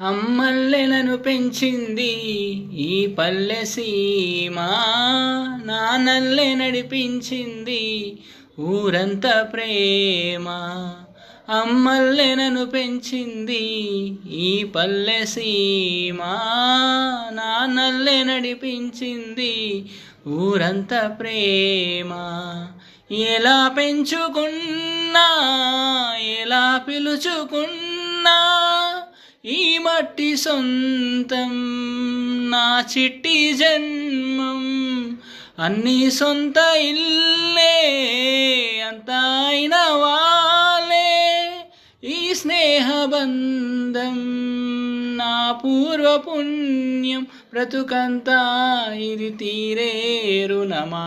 అమ్మల్లెలను పెంచింది ఈ పల్లె సీమ. నానల్లె నడిపించింది ఊరంతా ప్రేమ. అమ్మల్లెనను పెంచింది ఈ పల్లె సీమ. నానల్లె నడిపించింది ఊరంతా ప్రేమ. ఎలా పెంచుకున్నా ఎలా పిలుచుకున్నా ఈ మట్టి సొంతం నా చిట్టి జన్మం. అన్ని సొంత ఇల్లే అంతా అయిన వాలే ఈ స్నేహబంధం నా పూర్వ పుణ్యం బ్రతుకంతా ఇది తీరే రుణమా?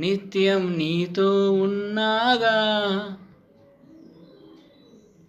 నిత్యం నీతో ఉన్నాగా.